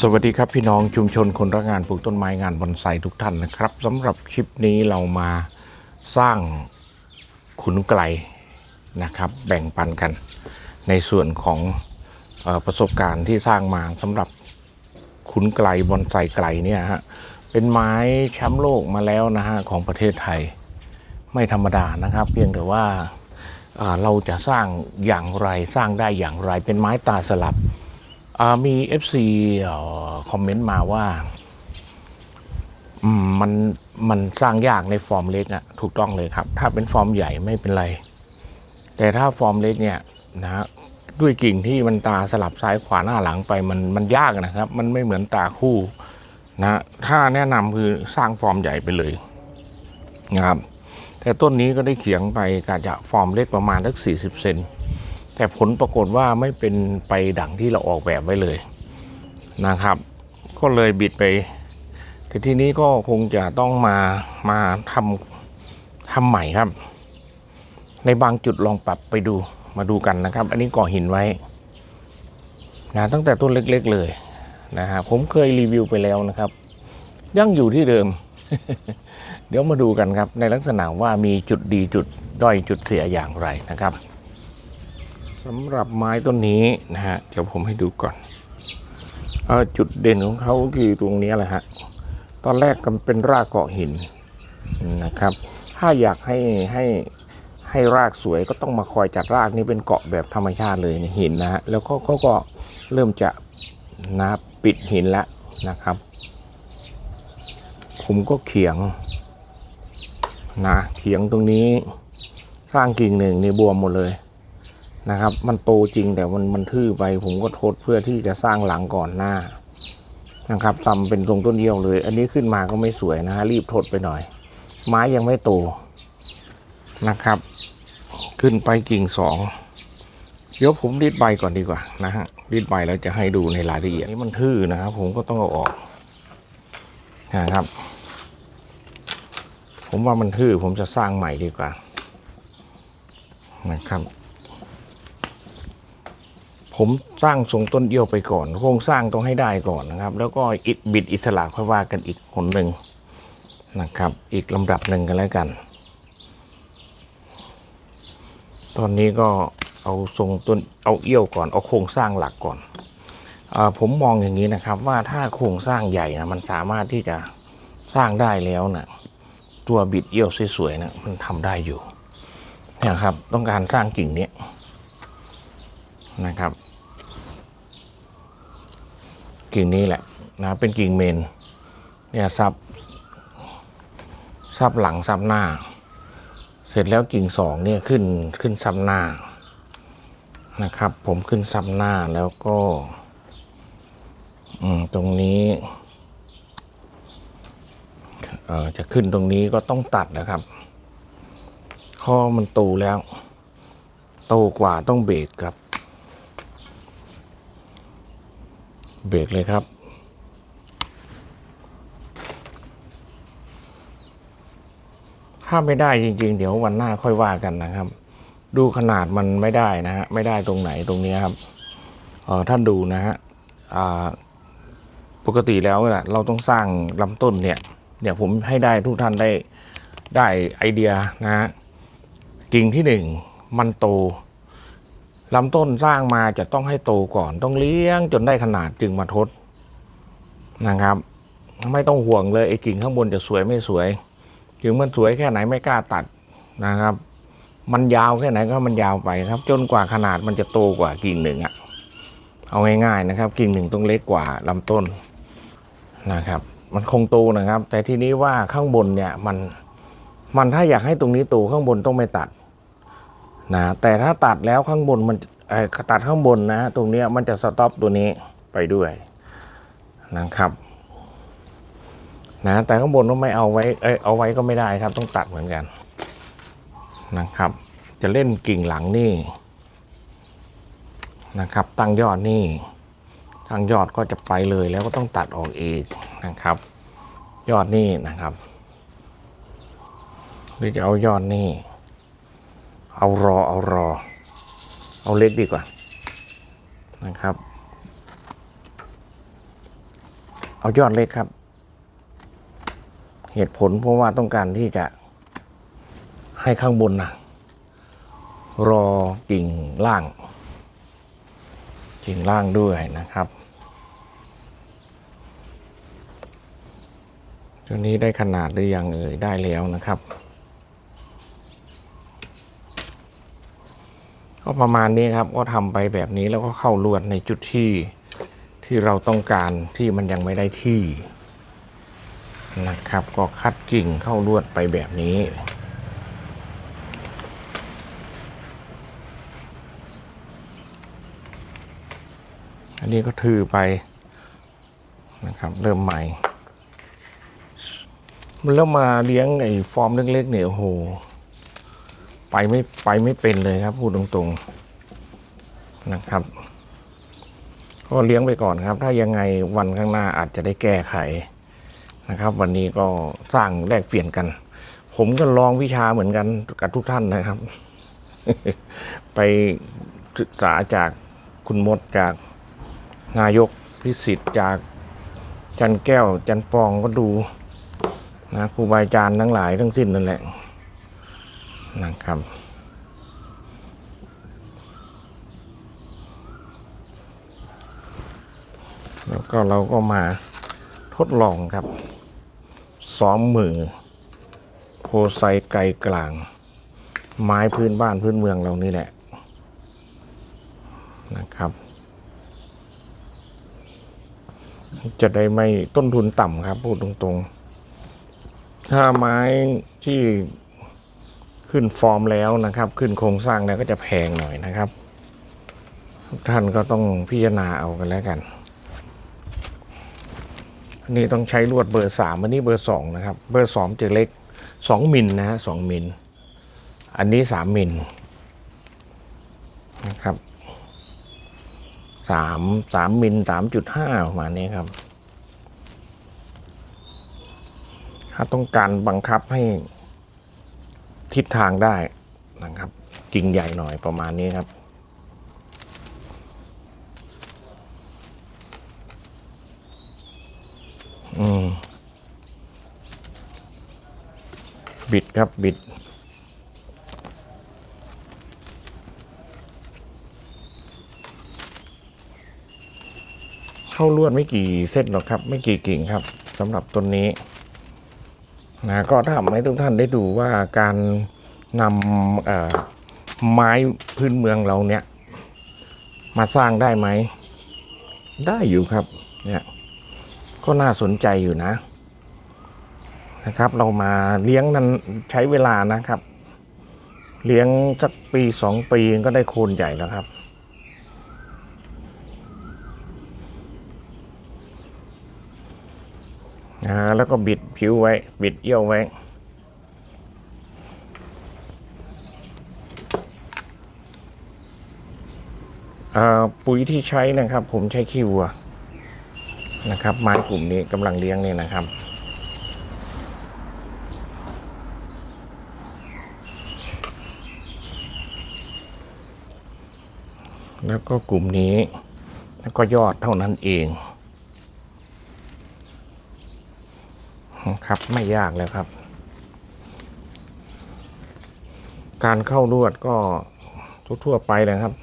สวัสดีครับพี่น้องชุมชนคนรักงานปลูกต้นไม้งานบอนไซทุกท่านนะครับสำหรับคลิปนี้เรามาสร้างขุนไกลนะครับ แบ่งปันกัน ในส่วนของออประสบการณ์ที่สร้างมาสำหรับขุนไกลบอนไซไกลเนี่ยฮะเป็นไม้แชมป์โลกมาแล้วนะฮะของประเทศไทย ไม่ธรรมดานะครับ เพียงแต่ว่า เราจะสร้างอย่างไรสร้างได้อย่างไร เป็นไม้ตาสลับมี FC เอ่อคอมเมนต์มาว่ามันมันสร้างยากในฟอร์มเล็กอะถูกต้องเลยครับ ถ้าเป็นฟอร์มใหญ่ไม่เป็นไร แต่ถ้าฟอร์มเล็กเนี่ยนะด้วยกิ่งที่มันตาสลับซ้ายขวาหน้าหลังไปมันมันยากนะครับ มันไม่เหมือนตาคู่นะถ้าแนะนำคือสร้างฟอร์มใหญ่ไปเลยนะครับ แต่ต้นนี้ก็ได้เขียงไปกาจะฟอร์มเล็กประมาณสักสี่สิบเซน แต่ผลปรากฏว่าไม่เป็นไปดังที่เราออกแบบไว้เลยนะครับ ก็เลยบิดไป แต่ที่นี้ก็คงจะต้องมามาทำทำใหม่ครับ ในบางจุดลองปรับไปดูมาดูกันนะครับ อันนี้ก่อหินไว้นะตั้งแต่ต้นเล็กๆเลยนะฮะผมเคยรีวิวไปแล้วนะครับ ยังอยู่ที่เดิม เดี๋ยวมาดูกันครับ ในลักษณะว่ามีจุดดีจุดด้อยจุดเสียอย่างไรนะครับสำหรับไม้ต้นนี้นะฮะเดี๋ยวผมให้ดูก่อนอจุดเด่นของเขาคือตรงนี้แหละฮะตอนแรกมันเป็นรากเกาะหินนะครับ ถ้าอยากให้ให้ให้รากสวยก็ต้องมาคอยจัดรากนี่เป็นเกาะแบบธรรมชาติเลยในหินนะฮะแล้วก็เขาก็เริ่มจะนะปิดหินแล้วนะครับ ผมก็เขียง นะเขียงตรงนี้สร้างกิ่งหนึ่งนี่บวมหมดเลยนะครับ มันโตจริงแต่มันมันทื่อไป ผมก็ทดเพื่อที่จะสร้างหลังก่อนหน้านะครับทำเป็นทรงต้นเดียวเลย อันนี้ขึ้นมาก็ไม่สวยนะฮะรีบทดไปหน่อย ไม้ยังไม่โตนะครับ ขึ้นไปกิ่งสองเดี๋ยวผมรีดใบก่อนดีกว่านะฮะรีดใบแล้วจะให้ดูในรายละเอียดนี่มันทื่อนะครับ ผมก็ต้องเอาออกนะครับ ผมว่ามันทื่อผมจะสร้างใหม่ดีกว่านะครับ ผมสร้างทรงต้นเอี้ยวไปก่อน โครงสร้างต้องให้ได้ก่อนนะครับ แล้วก็อิดบิดอิสระค่อยว่ากันอีกคนหนึ่งนะครับ อีกลำดับหนึ่งกันแล้วกัน ตอนนี้ก็เอาทรงต้นเอาเอี้ยวก่อน เอาโครงสร้างหลักก่อนอผมมองอย่างนี้นะครับว่าถ้าโครงสร้างใหญ่นะมันสามารถที่จะสร้างได้แล้วนะ ตัวบิดเอี้ยวสวยๆนะมันทำได้อยู่นะครับต้องการสร้างกิ่งนี้นะครับ กิ่งนี้แหละนะเป็นกิ่งเมนเนี่ยซับซับหลังซับหน้า เสร็จแล้วกิ่งสองเนี่ยขึ้นขึ้นซับหน้านะครับ ผมขึ้นซับหน้าแล้วก็ตรงนี้ จะขึ้นตรงนี้ก็ต้องตัดนะครับข้อมันโตแล้ว โตกว่าต้องเบรกครับ เบรกเลยครับถ้าไม่ได้จริง ๆ เดี๋ยววันหน้าค่อยว่ากันนะครับ ดูขนาดมันไม่ได้นะฮะไม่ได้ตรงไหนตรงนี้ครับเออท่านดูนะฮะปกติแล้วนะเราต้องสร้างลำต้นเนี่ย เดี๋ยผมให้ได้ทุกท่านได้ได้ไอเดียนะฮะกิ่งที่หนึ่งมันโตลำต้นสร้างมาจะต้องให้โตก่อน ต้องเลี้ยงจนได้ขนาดจึงมาทดนะครับ ไม่ต้องห่วงเลยไอ้กิ่งข้างบนจะสวยไม่สวยถึงมันสวยแค่ไหนไม่กล้าตัดนะครับ มันยาวแค่ไหนก็มันยาวไปครับ จนกว่าขนาดมันจะโตกว่ากิ่งหนึ่งอะเอาง่ายๆนะครับ กิ่งหนึ่งต้องเล็กกว่าลำต้นนะครับ มันคงโตนะครับ แต่ทีนี้ว่าข้างบนเนี่ยมันมันถ้าอยากให้ตรงนี้โตข้างบนต้องไม่ตัดนะแต่ถ้าตัดแล้วข้างบนมันเออตัดข้างบนนะ ตรงเนี้ยมันจะสต็อปตัวนี้ไปด้วยนะครับนะแต่ข้างบนก็ไม่เอาไว้เอ้ยเอาไว้ก็ไม่ได้ครับ ต้องตัดเหมือนกันนะครับ จะเล่นกิ่งหลังนี่นะครับ ตั้งยอดนี่ตั้งยอดก็จะไปเลยแล้วก็ต้องตัดออกอีก นะครับ ยอดนี่นะครับ หรือจะเอายอดนี่ เอารอเอารอ เอาเล็กดีกว่านะครับ เอายอดเล็กครับ เหตุผลเพราะว่าต้องการที่จะให้ข้างบนนะรอกิ่งล่าง กิ่งล่างด้วยนะครับ ตัวนี้ได้ขนาดหรือยังเอ่ยได้แล้วนะครับ ก็ประมาณนี้ครับก็ทำไปแบบนี้แล้วก็เข้าลวดในจุดที่ที่เราต้องการที่มันยังไม่ได้ที่นะครับ ก็คัดกิ่งเข้าลวดไปแบบนี้อันนี้ก็ถือไปนะครับ เริ่มใหม่ แล้วมาเลี้ยงไอ้ฟอร์มเล็กๆเนี่ยโอ้โห ไปไม่ไปไม่เป็นเลยครับ พูดตรงๆนะครับก็เลี้ยงไปก่อนครับ ถ้ายังไงวันข้างหน้าอาจจะได้แก้ไขนะครับ วันนี้ก็สร้างแลกเปลี่ยนกัน ผมก็ลองวิชาเหมือนกันกับทุกท่านนะครับ ไปศึกษาจากคุณมดจากนายกพิสิทธิ์จากจันแก้ว จันปองก็ดู นะครูบาอาจารย์ทั้งหลายทั้งสิ้นนั่นแหละนะครับแล้วก็เราก็มาทดลองครับซ้อมมือโพไซไกลกลาง ไม้พื้นบ้านพื้นเมืองเรานี่แหละนะครับ จะได้ไม่ต้นทุนต่ำครับ พูดตรงๆ ถ้าไม้ที่ขึ้นฟอร์มแล้วนะครับ ขึ้นโครงสร้างแล้วก็จะแพงหน่อยนะครับ ท่านก็ต้องพิจารณาเอากันแล้วกันอันนี้ต้องใช้ลวดเบอร์สามอันนี้เบอร์สองนะครับ เบอร์สองจะเล็กสองมิลนะฮะสองมิลอันนี้สามมิลนะครับสามสามมิลสามจุดห้าประมาณนี้ครับ ถ้าต้องการบังคับให้ทิศทางได้นะครับกิ่งใหญ่หน่อยประมาณนี้ครับ อืม บิดครับบิดเข้าลวดไม่กี่เส้นหรอกครับ ไม่กี่กิ่งครับสำหรับต้นนี้ นะก็ทำให้ทุกท่านได้ดูว่าการนำไม้พื้นเมืองเราเนี่ย มาสร้างได้ไหม ได้อยู่ครับ เนี่ยก็น่าสนใจอยู่นะ นะครับ เรามาเลี้ยงนั้นใช้เวลานะครับ เลี้ยงสักปีสองปีก็ได้โคนใหญ่แล้วครับอ่าแล้วก็บิด ผิวไว้ บิดเยี่ยวไว้ ปุ๋ยที่ใช้นะครับ ผมใช้ขี้วัวนะครับไม้กลุ่มนี้กำลังเลี้ยงนี่นะครับแล้วก็กลุ่มนี้ แล้วก็ยอดเท่านั้นเอง ครับไม่ยากเลยครับ การเข้าลวดก็ทั่วๆไปเลยครับ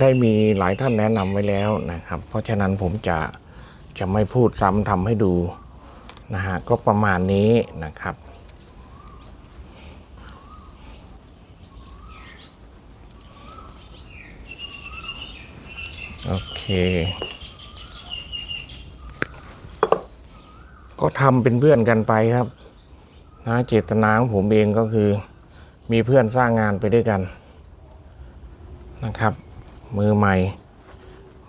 ได้มีหลายท่านแนะนำไว้แล้วนะครับ เพราะฉะนั้นผมจะจะไม่พูดซ้ำทำให้ดูนะฮะก็ประมาณนี้นะครับ โอเค ก็ทำเป็นเพื่อนกันไปครับนะเจตนาของผมเองก็คือ มีเพื่อนสร้างงานไปด้วยกันนะครับ มือใหม่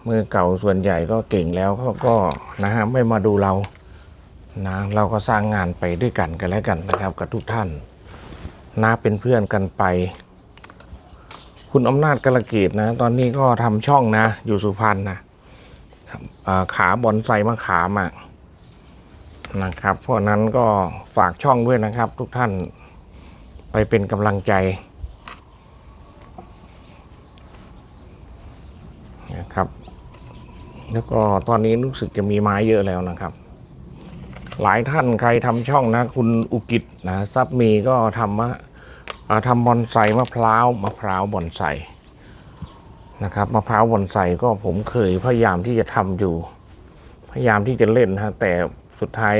มือเก่าส่วนใหญ่ก็เก่งแล้วเขาก็นะฮะไม่มาดูเรานะเราก็สร้างงานไปด้วยกันกันแล้วกันนะครับ กับทุกท่านนะเป็นเพื่อนกันไป คุณอำนาจกระเกตนะ ตอนนี้ก็ทำช่องนะ อยู่สุพรรณนะขาบอนไซมะขามอะ นะครับ เพราะนั้นก็ฝากช่องด้วยนะครับ ทุกท่านไปเป็นกำลังใจนะครับ แล้วก็ตอนนี้รู้สึกจะมีไม้เยอะแล้วนะครับ หลายท่านใครทำช่องนะ คุณอุกิตนะซับมีก็ทำมาทำบอนไซมะพร้าวมะพร้าวบอนไซนะครับมะพร้าวบอนไซก็ผมเคยพยายามที่จะทำอยู่ พยายามที่จะเล่นฮะแต่ สุดท้าย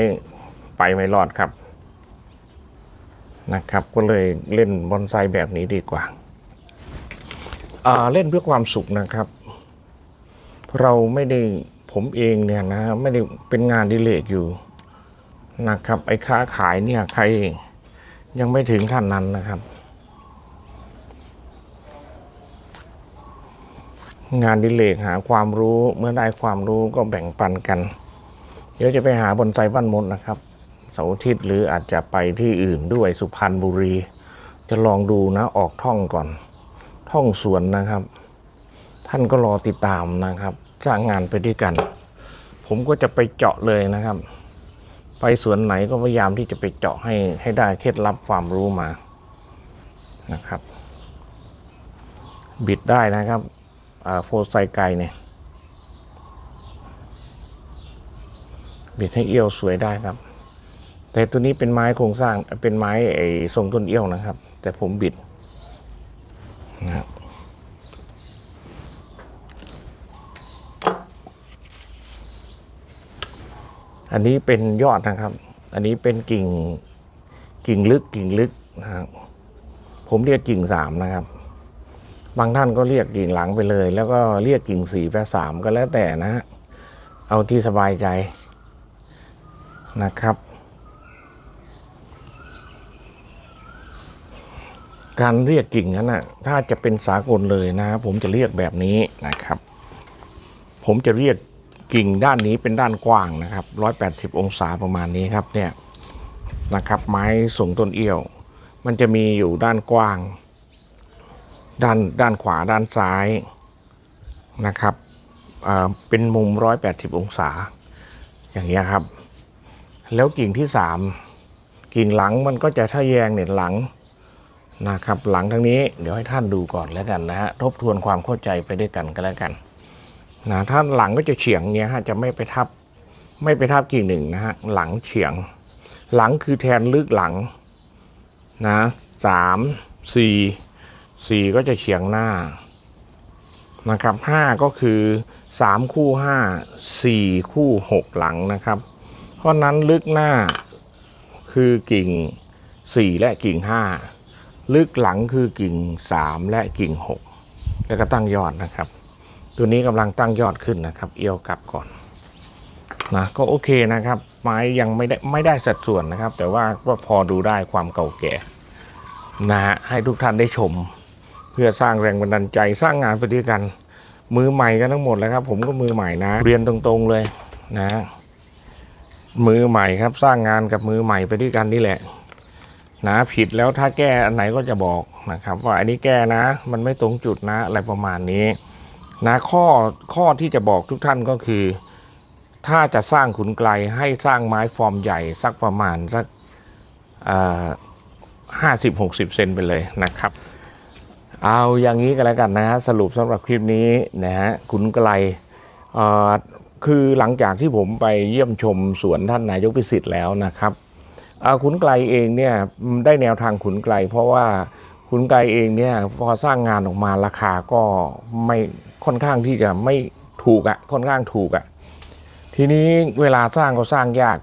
ไปไม่รอดครับนะครับ ก็เลยเล่นบอนไซแบบนี้ดีกว่าอ่าเล่นเพื่อความสุขนะครับ เราไม่ได้ผมเองเนี่ยนะ ไม่ได้เป็นงานดิเลกอยู่นะครับ ไอ้ค้าขายเนี่ยใครยังไม่ถึงขั้นนั้นนะครับ งานดิเลกหาความรู้เมื่อได้ความรู้ก็แบ่งปันกัน เดี๋ยวจะไปหาบนไซบ้านมดนะครับเสาร์อาทิตย์หรืออาจจะไปที่อื่นด้วยสุพรรณบุรี จะลองดูนะออกท่องก่อน ท่องสวนนะครับ ท่านก็รอติดตามนะครับจ้างงานไปด้วยกัน ผมก็จะไปเจาะเลยนะครับ ไปสวนไหนก็พยายามที่จะไปเจาะให้ให้ได้เคล็ดลับความรู้มานะครับ บิดได้นะครับโฟไซไกเนี่ย บิดให้เอี้ยวสวยได้ครับ แต่ตัวนี้เป็นไม้โครงสร้างเป็นไม้ไอ้ทรงต้นเอี้ยวนะครับ แต่ผมบิดนะครับอันนี้เป็นยอดนะครับ อันนี้เป็นกิ่งกิ่งลึกกิ่งลึกนะครับ ผมเรียกกิ่งสามนะครับ บางท่านก็เรียกกิ่งหลังไปเลย แล้วก็เรียกกิ่งสี่แปสามก็แล้วแต่นะฮะเอาที่สบายใจ นะครับ การเรียกกิ่งนั้นนะถ้าจะเป็นสากลเลยนะ ผมจะเรียกแบบนี้นะครับ ผมจะเรียกกิ่งด้านนี้เป็นด้านกว้างนะครับ 180 องศาประมาณนี้ครับเนี่ยนะครับ ไม้สูงต้นเอี้ยว มันจะมีอยู่ด้านกว้าง ด้านด้านขวาด้านซ้ายนะครับเป็นมุม 180 องศา อย่างเงี้ยครับ แล้วกิ่งที่สามกิ่งหลังมันก็จะทะแยงเนี่ยหลังนะครับหลังทั้งนี้เดี๋ยวให้ท่านดูก่อนแล้วกันนะฮะทบทวนความเข้าใจไปด้วยกันก็แล้วกันนะท่านหลังก็จะเฉียงเงี้ยฮะจะไม่ไปทับไม่ไปทับกิ่งหนึ่งนะฮะหลังเฉียง หลังคือแทนลึกหลังนะสามสี่สี่ก็จะเฉียงหน้านะครับห้าก็คือสามคู่ห้าสี่คู่หกหลังนะครับ เพราะนั้นลึกหน้าคือกิ่ง 4 และกิ่ง 5 ลึกหลังคือกิ่ง 3 และกิ่ง 6 แล้วก็ตั้งยอดนะครับ ตัวนี้กำลังตั้งยอดขึ้นนะครับ เอียวกลับก่อนนะก็โอเคนะครับ ไม้ยังไม่ได้ไม่ได้สัดส่วนนะครับ แต่ว่าก็พอดูได้ความเก่าแก่นะฮะให้ทุกท่านได้ชม เพื่อสร้างแรงบันดาลใจสร้างงานไปด้วยกัน มือใหม่กันทั้งหมดแล้วครับ ผมก็มือใหม่นะ เรียนตรงๆเลยนะ มือใหม่ครับ สร้างงานกับมือใหม่ไปด้วยกันนี่แหละนะผิดแล้วถ้าแก้อันไหนก็จะบอกนะครับ ว่าอันนี้แก้นะ มันไม่ตรงจุดนะอะไรประมาณนี้นะข้อข้อที่จะบอกทุกท่านก็คือ ถ้าจะสร้างขุนไกลให้สร้างไม้ฟอร์มใหญ่สักประมาณสักห้าสิบหกสิบเซนไปเลยนะครับ เอาอย่างนี้กันแล้วกันนะฮะสรุปสำหรับคลิปนี้นะฮะขุนไกล คือหลังจากที่ผมไปเยี่ยมชมสวนท่านนายกพิสิทธิ์แล้วนะครับขุนไกลเองเนี่ยได้แนวทางขุนไกล เพราะว่าขุนไกลเองเนี่ยพอสร้างงานออกมาราคาก็ไม่ค่อนข้างที่จะไม่ถูกอะ่ะค่อนข้างถูกอะ่ะทีนี้เวลาสร้างก็สร้างยาก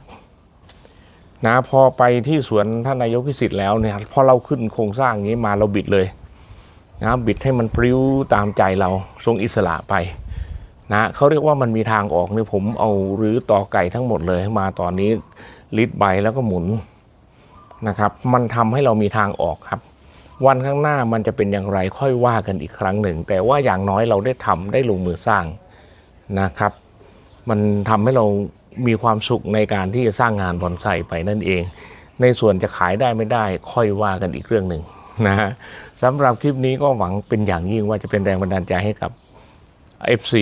นะพอไปที่สวนท่านนายกพิสิทธิ์แล้วเนี่ยพอเราขึ้นโครงสร้างอย่างนี้มาเราบิดเลยนะบิดให้มันปริ้วตามใจเราทรงอิสระไป นะเขาเรียกว่ามันมีทางออกเนี่ยผมเอารื้อต่อไก่ทั้งหมดเลยมาตอนนี้ลิดใบแล้วก็หมุนนะครับ มันทำให้เรามีทางออกครับ วันข้างหน้ามันจะเป็นอย่างไรค่อยว่ากันอีกครั้งหนึ่ง แต่ว่าอย่างน้อยเราได้ทำได้ลงมือสร้างนะครับ มันทำให้เรามีความสุขในการที่จะสร้างงานบอนไซไปนั่นเอง ในส่วนจะขายได้ไม่ได้ ค่อยว่ากันอีกเรื่องหนึ่งนะฮะสำหรับคลิปนี้ก็หวังเป็นอย่างยิ่งว่าจะเป็นแรงบันดาลใจให้กับ FC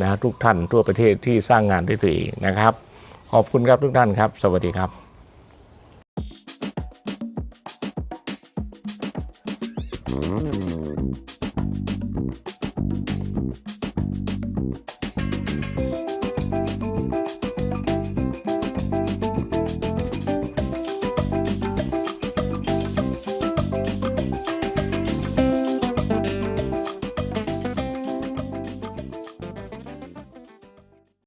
นะทุกท่านทั่วประเทศที่สร้างงานด้วยตัวเองนะครับ ขอบคุณครับทุกท่านครับ สวัสดีครับ